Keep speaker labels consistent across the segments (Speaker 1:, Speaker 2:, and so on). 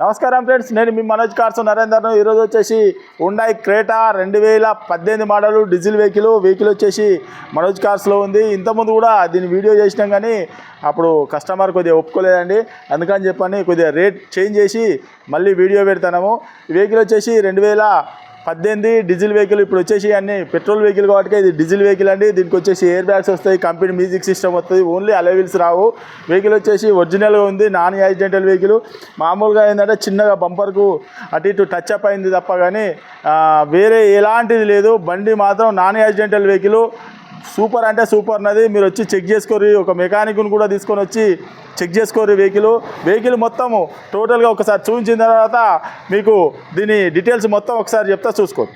Speaker 1: నమస్కారం ఫ్రెండ్స్ నేను మీ మనోజ్ కార్స్ నరేందర్ను. ఈరోజు వచ్చేసి ఉండాయి క్రేటా రెండు వేల పద్దెనిమిది మోడల్ డీజిల్ వెహికల్ వెహికల్ వచ్చేసి మనోజ్ కార్స్లో ఉంది. ఇంతకుముందు కూడా దీన్ని వీడియో చేసినాం కానీ అప్పుడు కస్టమర్ కొద్దిగా ఒప్పుకోలేదండి. అందుకని చెప్పని కొద్దిగా రేట్ చేంజ్ చేసి మళ్ళీ వీడియో పెడతాము వెహికల్ వచ్చేసి రెండు వేల పద్దెనిమిది డీజిల్ వెహికల్ ఇప్పుడు వచ్చేసి అన్ని పెట్రోల్ వెహికల్ కాబట్టి ఇది డీజిల్ వెహికల్ అండి. దీనికి వచ్చేసి ఎయిర్ బ్యాగ్స్ వస్తాయి కంపెనీ మ్యూజిక్ సిస్టమ్ వస్తుంది ఓన్లీ అలవిల్స్ రావు. వెహికల్ వచ్చేసి ఒరిజినల్గా ఉంది నాన్ యాక్సిడెంటల్ వెహికల్. మామూలుగా ఏంటంటే చిన్నగా బంపర్కు అటు ఇటు టచ్ అప్ అయింది తప్ప కానీ వేరే ఎలాంటిది లేదు. బండి మాత్రం నాన్ యాక్సిడెంటల్ వెహికల్. సూపర్ అంటే సూపర్ అన్నది మీరు వచ్చి చెక్ చేసుకోరు ఒక మెకానిక్ను కూడా తీసుకొని వచ్చి చెక్ చేసుకోరు వెహికల్. వెహికల్ మొత్తము టోటల్గా ఒకసారి చూపించిన తర్వాత మీకు దీని డీటెయిల్స్ మొత్తం ఒకసారి చెప్తా చూసుకోండి.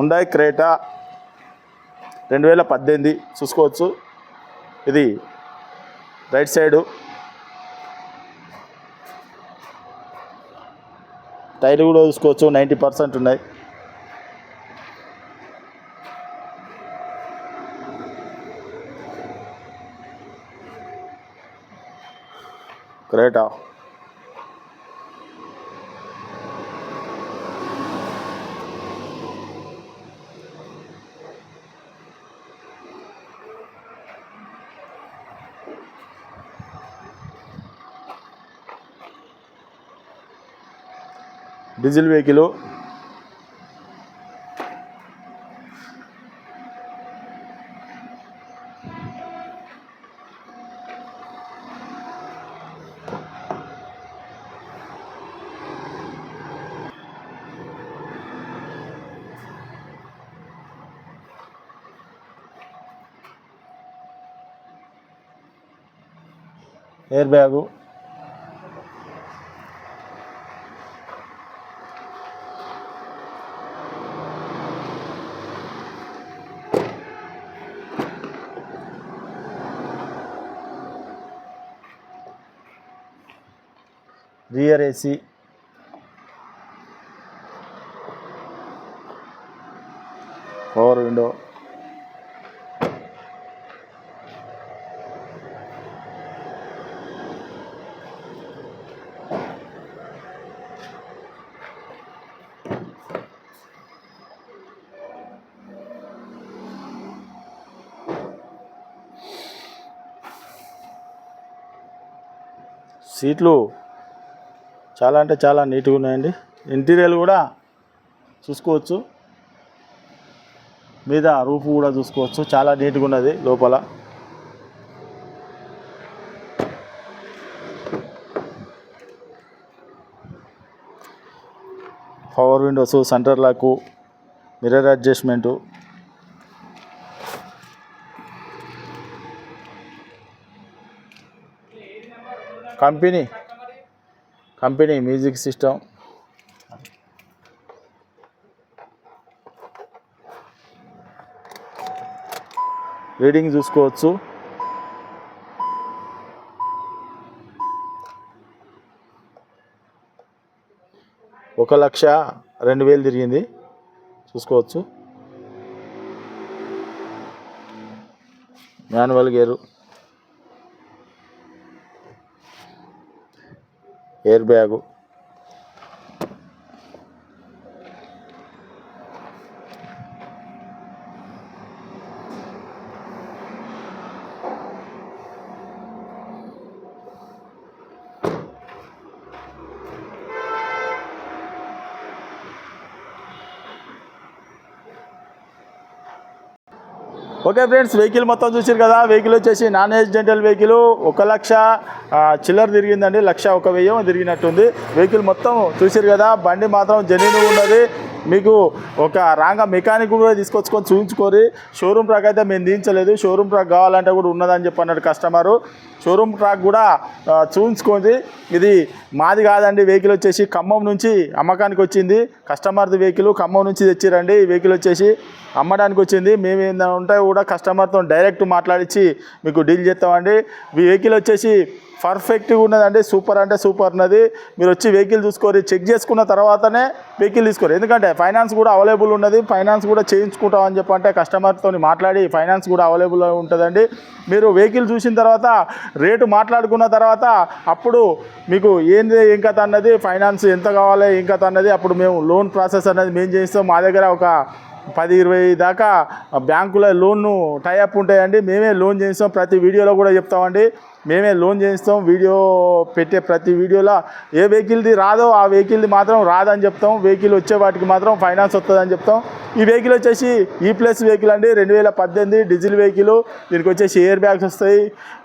Speaker 1: ఉండాయి క్రేటా రెండు వేల పద్దెనిమిది చూసుకోవచ్చు. ఇది రైట్ సైడు. టైర్లు కూడా చూసుకోవచ్చు నైంటీ పర్సెంట్ ఉన్నాయి. Creta diesel vehicle. Air bag rear AC. Power window. సీట్లు చాలా అంటే చాలా నీట్గా ఉన్నాయండి. ఇంటీరియర్ కూడా చూసుకోవచ్చు. మీద రూఫ్ కూడా చూసుకోవచ్చు. చాలా నీట్గా ఉన్నది లోపల. Power windows center lock mirror adjustment company company music system. Reading చూసుకోవచ్చు. ఒక లక్ష రెండు వేలు తిరిగింది. చూసుకోవచ్చు. Manual gear. Air bag okay friends vehicle మొత్తం చూసారు కదా. వెహికల్ వచ్చేసి నాన్ యాక్సిడెంటల్ వెహికల్. ఒక లక్ష ఆ, చిల్లర తిరిగిందండి. లక్ష ఒక వెయ్యి తిరిగినట్టుంది. వెహికల్ మొత్తం చూసారు కదా. బండి మాత్రం జెన్యున్ ఉన్నది. మీకు ఒక రాంగ మెకానిక్ కూడా తీసుకొచ్చుకొని చూపించుకోరి షోరూమ్ ట్రాక్ అయితే మేము దించలేదు షోరూమ్ ట్రాక్ కావాలంటే కూడా ఉన్నదని చెప్పి అన్నాడు కస్టమరు. షోరూమ్ ట్రాక్ కూడా ఆ, చూపించుకోండి ఇది మాది కాదండి. వెహికల్ వచ్చేసి ఖమ్మం నుంచి అమ్మకానికి వచ్చింది. కస్టమర్ది వెహికల్ ఖమ్మం నుంచి తెచ్చిరండి. ఈ వెహికల్ వచ్చేసి అమ్మడానికి వచ్చింది. మేము ఏంటంటే ఉంటే కూడా కస్టమర్తో డైరెక్ట్ మాట్లాడించి మీకు డీల్ చేస్తామండి. ఈ వెహికల్ వచ్చేసి పర్ఫెక్ట్గా ఉన్నదండి సూపర్ అంటే సూపర్ ఉన్నది. మీరు వచ్చి వెహికల్ చూసుకోరు చెక్ చేసుకున్న తర్వాతనే వెహికల్ తీసుకోరు. ఎందుకంటే ఫైనాన్స్ కూడా అవైలబుల్ ఉన్నది. ఫైనాన్స్ కూడా చేయించుకుంటామని చెప్పంటే కస్టమర్తో మాట్లాడి ఫైనాన్స్ కూడా అవైలబుల్ ఉంటుందండి. మీరు వెహికల్ చూసిన తర్వాత రేటు మాట్లాడుకున్న తర్వాత అప్పుడు మీకు ఏంది ఏం కథ అన్నది ఫైనాన్స్ ఎంత కావాలి ఏం కథ అన్నది అప్పుడు మేము లోన్ ప్రాసెస్ అనేది మేము చేస్తాం మా దగ్గర ఒక పది ఇరవై దాకా బ్యాంకుల లోన్ను టైఅప్ ఉంటాయండి. మేమే లోన్ చేయిస్తాం. ప్రతి వీడియోలో కూడా చెప్తామండి. మేమే లోన్ చేయిస్తాం వీడియో పెట్టే ప్రతి వీడియోలో ఏ వెహికల్ది రాదో ఆ వెహికల్ది మాత్రం రాదని చెప్తాం వెహికల్ వచ్చే వాటికి మాత్రం ఫైనాన్స్ వస్తుందని చెప్తాం. ఈ వెహికల్ వచ్చేసి e ఈ ప్లస్ వెహికల్ అండి రెండు వేల పద్దెనిమిది డీజిల్ వెహికల్. దీనికి వచ్చేసి ఎయిర్ బ్యాగ్స్ వస్తాయి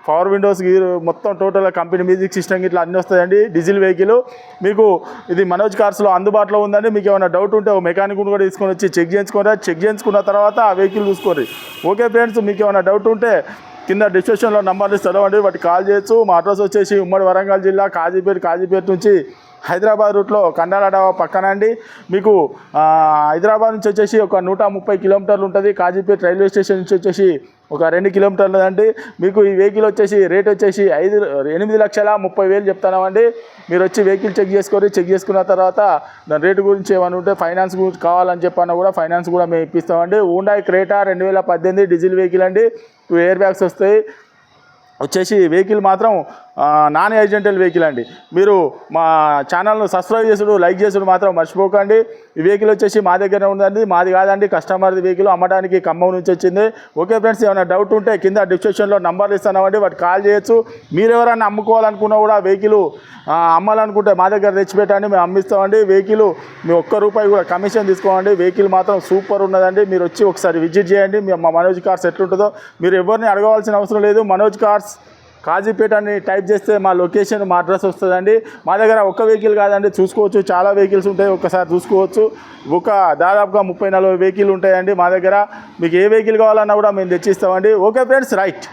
Speaker 1: పవర్ విండోస్ మొత్తం టోటల్ కంపెనీ మ్యూజిక్ సిస్టమ్ ఇట్లా అన్నీ వస్తాయండి డీజిల్ వెహికల్. మీకు ఇది మనోజ్ కార్స్లో అందుబాటులో ఉందండి మీకు ఏమైనా డౌట్ ఉంటే మెకానిక్ కూడా తీసుకొని వచ్చి చెక్ చేయించుకోరా చెక్ చేయించుకున్న తర్వాత ఆ వెహికల్ చూసుకోండి. ఓకే ఫ్రెండ్స్ మీకు ఏమైనా డౌట్ ఉంటే కింద డిస్క్రిప్షన్లో నంబర్లు చదవండి వాటికి కాల్ చేయొచ్చు. మా అడ్రస్ వచ్చేసి ఉమ్మడి వరంగల్ జిల్లా కాజీపేట కాజీపేట నుంచి హైదరాబాద్ రూట్లో కండాల డాబా పక్కన అండి మీకు హైదరాబాద్ నుంచి వచ్చేసి ఒక నూట ముప్పై కిలోమీటర్లు ఉంటుంది. కాజీపేట రైల్వే స్టేషన్ నుంచి వచ్చేసి ఒక రెండు కిలోమీటర్లు అండి మీకు ఈ వెహికల్ వచ్చేసి రేట్ వచ్చేసి ఐదు ఎనిమిది లక్షల ముప్పై వేలు చెప్తానామండి మీరు వచ్చి వెహికల్ చెక్ చేసుకొని చెక్ చేసుకున్న తర్వాత దాని రేటు గురించి ఏమైనా ఉంటే ఫైనాన్స్ గురించి కావాలని చెప్పన్నా కూడా ఫైనాన్స్ కూడా మేము ఇప్పిస్తామండి. ఉండాయి క్రేటా రెండు వేల పద్దెనిమిది డీజిల్ వెహికల్ అండి. టూ ఎయిర్ బ్యాగ్స్ వస్తాయి. వచ్చేసి వెహికల్ మాత్రం నాన్ ఏజెంటల్ వెహికల్ అండి. మీరు మా ఛానల్ను సబ్స్క్రైబ్ చేసుడు లైక్ చేసుడు మాత్రం మర్చిపోకండి. ఈ వెహికల్ వచ్చేసి మా దగ్గర ఉందండి. మాది కాదండి కస్టమర్ది వెహికల్. అమ్మడానికి ఖమ్మం నుంచి వచ్చింది. ఓకే ఫ్రెండ్స్ ఏమైనా డౌట్ ఉంటే కింద డిస్క్రిప్షన్లో నంబర్లు ఇస్తామండి వాటి కాల్ చేయొచ్చు. మీరు ఎవరైనా అమ్ముకోవాలనుకున్నా కూడా వెహికల్ అమ్మాలనుకుంటే మా దగ్గర తెచ్చిపెట్టండి. మేము అమ్మిస్తామండి. వెహికల్ మీ ఒక్క రూపాయి కూడా కమిషన్ తీసుకోమండి. వెహికల్ మాత్రం సూపర్ ఉన్నదండి. మీరు వచ్చి ఒకసారి విజిట్ చేయండి. మా మనోజ్ కార్స్ ఎట్లుంటుందో. మీరు ఎవరిని అడగవలసిన అవసరం లేదు. మనోజ్ కార్స్ కాజీపేట అని టైప్ చేస్తే మా లొకేషన్ మా అడ్రస్ వస్తుందండి. మా దగ్గర ఒక్క వెహికల్ కాదండి చూసుకోవచ్చు. చాలా వెహికల్స్ ఉంటాయి ఒక్కసారి చూసుకోవచ్చు. ఒక దాదాపుగా ముప్పై నలభై వెహికల్ ఉంటాయండి మా దగ్గర. మీకు ఏ వెహికల్ కావాలన్నా కూడా మేము తెచ్చిస్తామండి. Okay friends right.